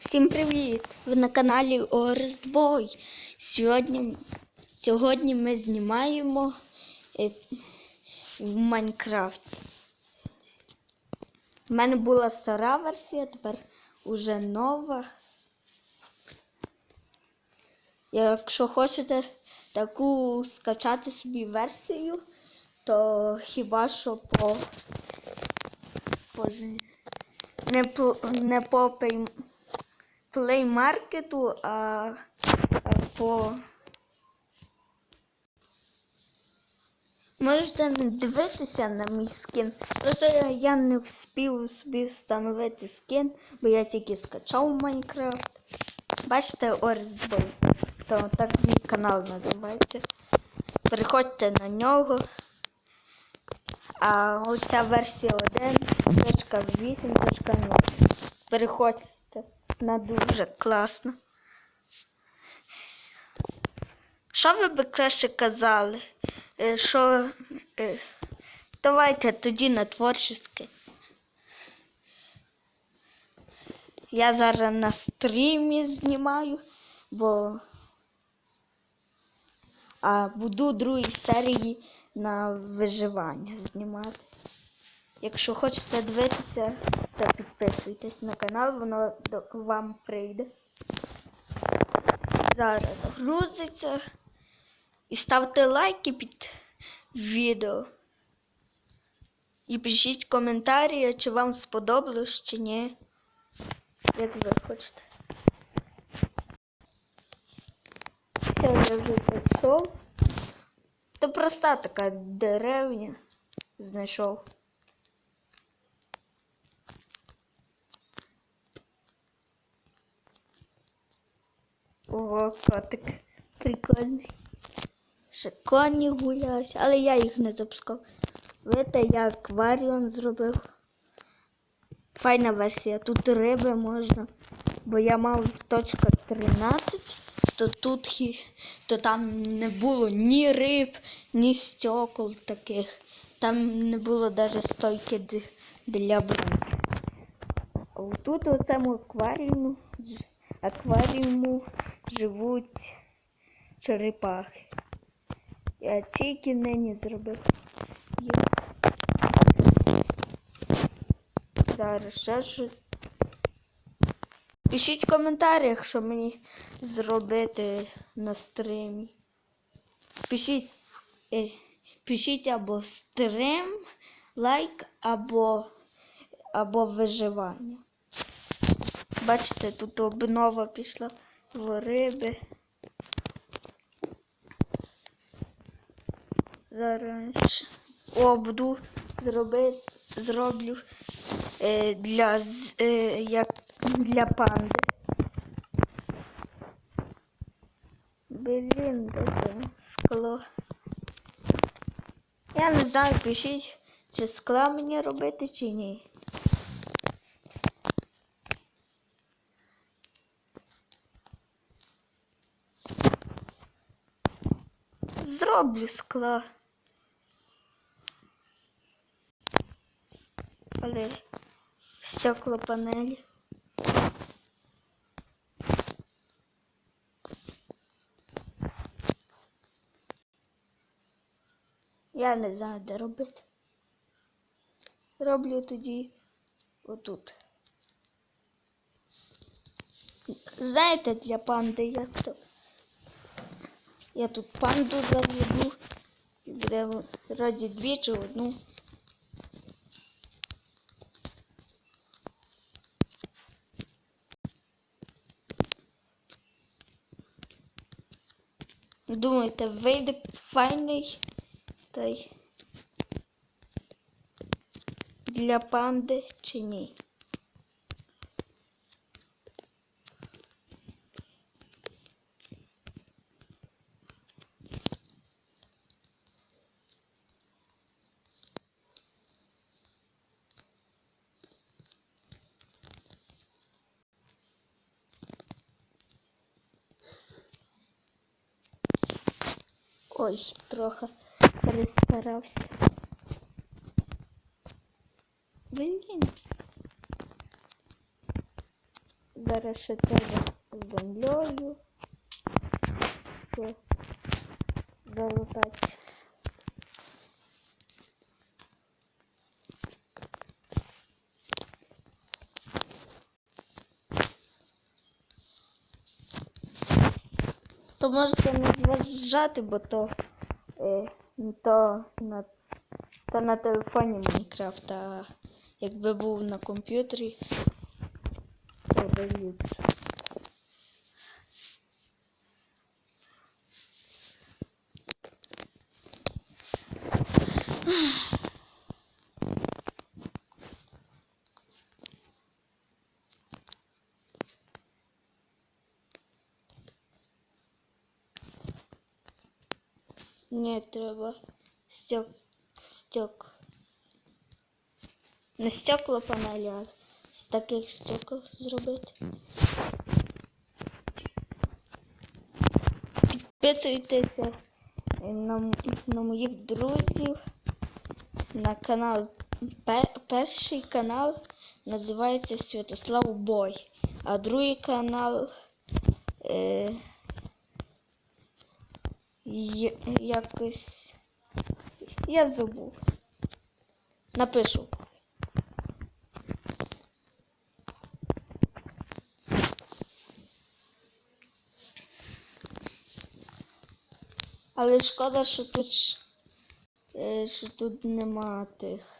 Всім привіт! Ви на каналі Орестбой. Сьогодні, сьогодні ми знімаємо е, в Майнкрафті. У мене була стара версія, тепер уже нова. Якщо хочете таку скачати собі версію, то хіба що по, по не не по плеймаркету, а, по. Можете не дивитися на мій скін. Просто я, я не вспів собі встановити скін, бо я тільки скачав Майнкрафт. Бачите, Орсбой. То так мій канал називається. Переходьте на нього. А оця версія 1.8.0. Переходьте на дуже класно. Що ви би краще казали? Е, Що е, давайте тоді на творчеske. Я зараз на стрімі знімаю, бо а буду другій серії на виживання знімати. Якщо хочете дивитися, то підписуйтесь на канал, воно до вам прийде. Зараз грузиться. І ставте лайки під відео. І пишіть коментарі, чи вам сподобалось, чи ні. Як ви хочете. Все, я вже прийшов. То проста така деревня знайшов. Ого, котик прикольний. Ще коні гуляють, але я їх не запускав. Видите, я акваріум зробив. Файна версія. Тут риби можна. Бо я мав точка 13, то тут то там не було ні риб, ні стекол таких. Там не було навіть стойки для бронь. А тут у цьому акваріуму, акваріуму живуть черепахи. Я тільки нині зробив. Зараз ще щось. Пишіть в коментарях, що мені зробити на стримі. Пишіть, е, пишіть або стрим, лайк, або, або виживання. Бачите, тут обнова пішла в риби. Зараз о, буду зробити, зроблю е, для, е, як для панди. Блін, це скло. Я не знаю, пишіть, чи скла мені робити, чи ні. Зроблю скла. Але стекло панелі. Я не знаю, де робити. Роблю тоді отут. Знаєте, для панди як то? Я тут панду заведу. І буде раді дві чи одну. Думаєте, вийде файний той для панди чи ні? Ой, трохи перестарався. Блін. Зараз ще треба землею. То можете не зважати, бо то, то, на, то на телефоні Майнкрафт, а якби був на комп'ютері, то би ліпше. Ні, треба стек, стек. Не стекла панелі, а з таких стекол зробити. Підписуйтеся на, на моїх друзів на канал. Пе- перший канал називається Святослав Бой, а другий канал. Е, якось. Я забув. Напишу. Але шкода, що тут, е, що тут нема тих.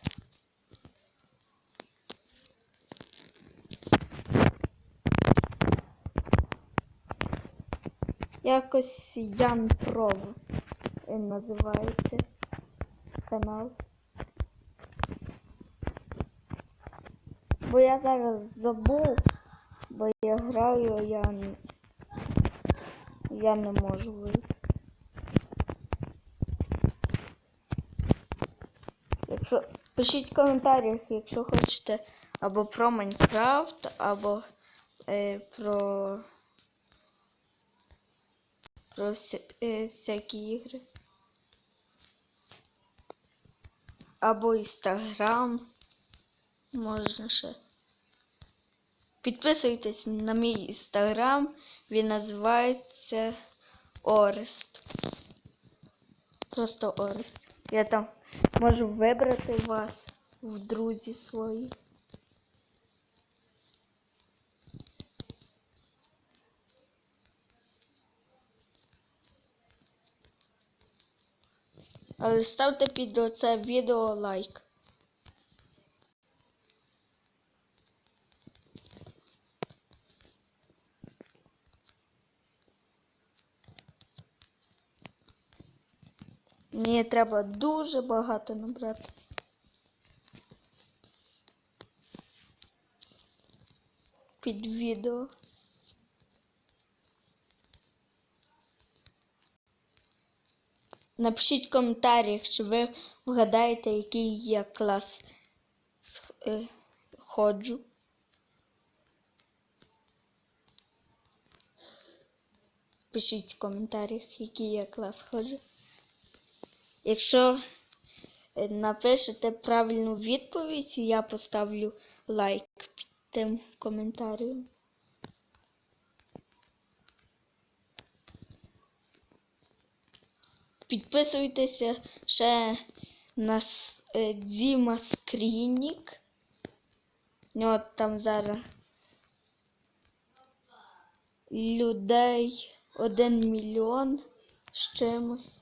Якось Ян Пров е, називається канал. Бо я зараз забув, бо я граю, я, я не можу вийти. Якщо пишіть в коментарях, якщо хочете або про Майнкрафт, або е, про про е, всякі ігри. Або Інстаграм. Можна ще. Підписуйтесь на мій інстаграм. Він називається Орест. Просто Орест. Я там можу вибрати вас в друзі свої. Але ставте під оце відео лайк. Мені треба дуже багато набрати. Під відео. Напишіть в коментарях, чи ви вгадаєте, який я клас е, ходжу. Пишіть в коментарях, який я клас ходжу. Якщо е, напишете правильну відповідь, я поставлю лайк під тим коментарем. Підписуйтеся ще на е, Діма Скрінік. От там зараз людей один мільйон з чимось.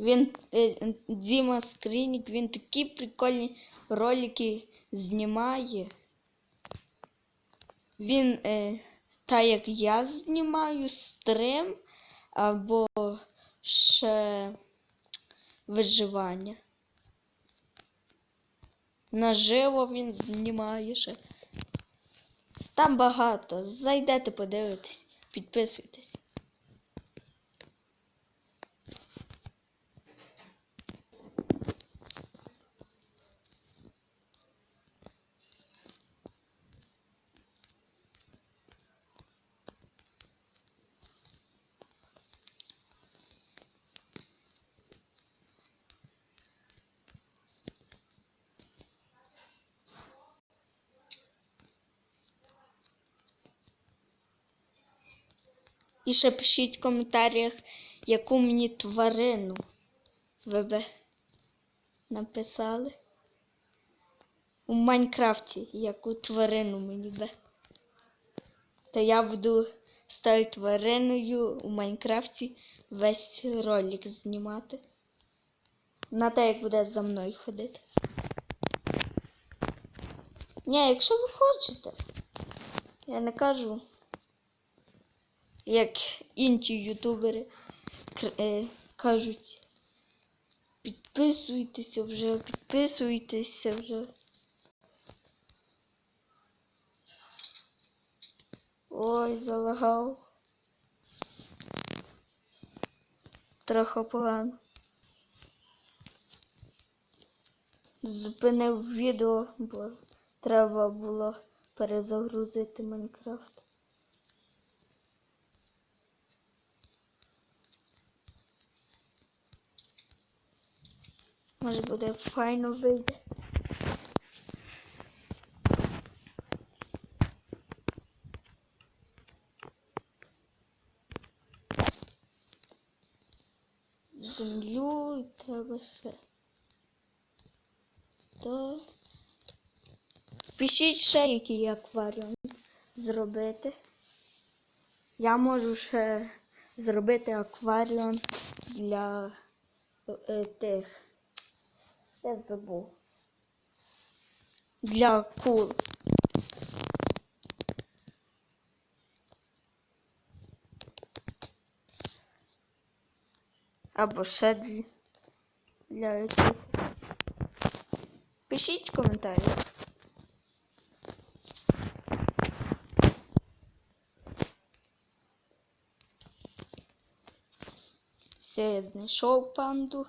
Він е, Діма Скринік, він такі прикольні ролики знімає. Він, е, так як я знімаю стрим або ще виживання. Наживо він знімає ще. Там багато. Зайдете, подивитесь, підписуйтесь. І ще пишіть в коментарях, яку мені тварину ви би написали. У Майнкрафті яку тварину мені би. Та я буду з твариною у Майнкрафті весь ролик знімати. На те, як буде за мною ходити. Ні, якщо ви хочете, я не кажу, як інші ютубери е, кажуть, підписуйтеся вже, підписуйтеся вже. Ой, залагав. Трохи погано. Зупинив відео, бо треба було перезагрузити Майнкрафт. Може буде файно вийде. Землю і треба ще. То пишіть ще який акваріум зробити. Я можу ще зробити акваріум для е, тих. Я забув. Для акул. Або ще для, для яких. Пишіть в коментарях. Все, я знайшов панду.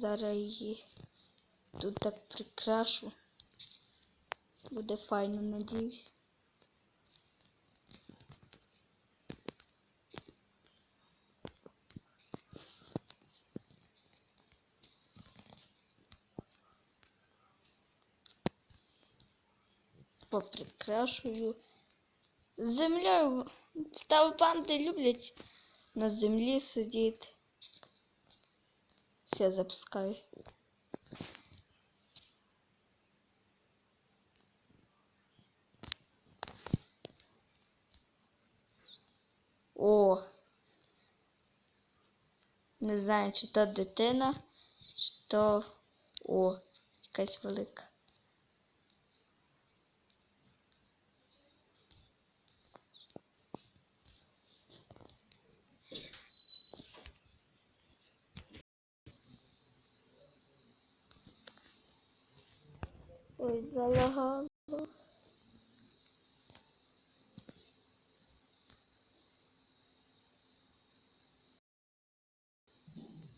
Зараз її тут так прикрашу. Буде файно, надіюсь. Поприкрашую. Землею. Та панди люблять на землі сидіти. Все запускаю. О! Не знаю, чи то дитина, чи то. О, якась велика. Залагало.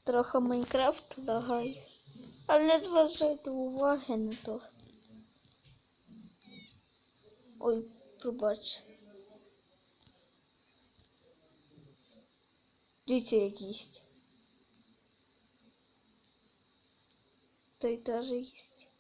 Трохи Майнкрафт лагає. Але не зважайте уваги на то. Ой, пробач. Дивіться, як їсть. Той теж їсть.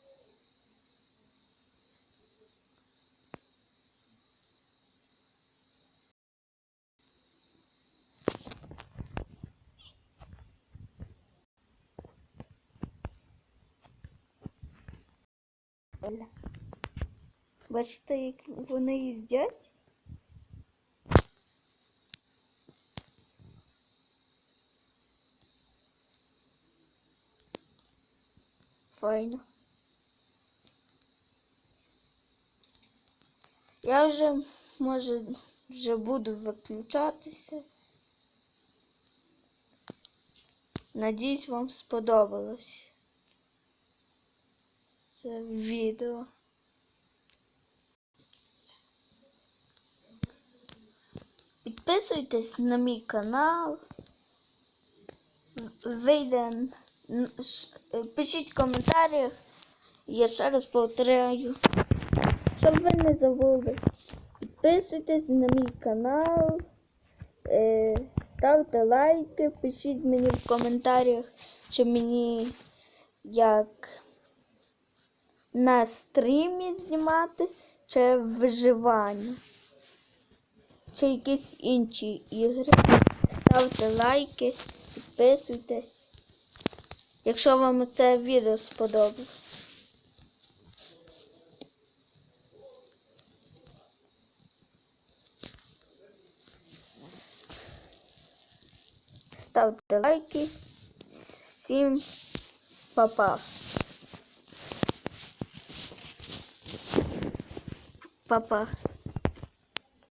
Бачите, як вони їздять? Файно. Я вже, може, вже буду виключатися. Надіюсь, вам сподобалось це відео. Підписуйтесь на мій канал. Вийде. е, Пишіть в коментарях. Я ще раз повторяю. Щоб ви не забули. Підписуйтесь на мій канал. Е, ставте лайки, пишіть мені в коментарях, чи мені як на стрімі знімати, чи виживання. Чи якісь інші ігри. Ставте лайки, підписуйтесь. Якщо вам це відео сподобалось. Ставте лайки. Всім па-па. Па-па.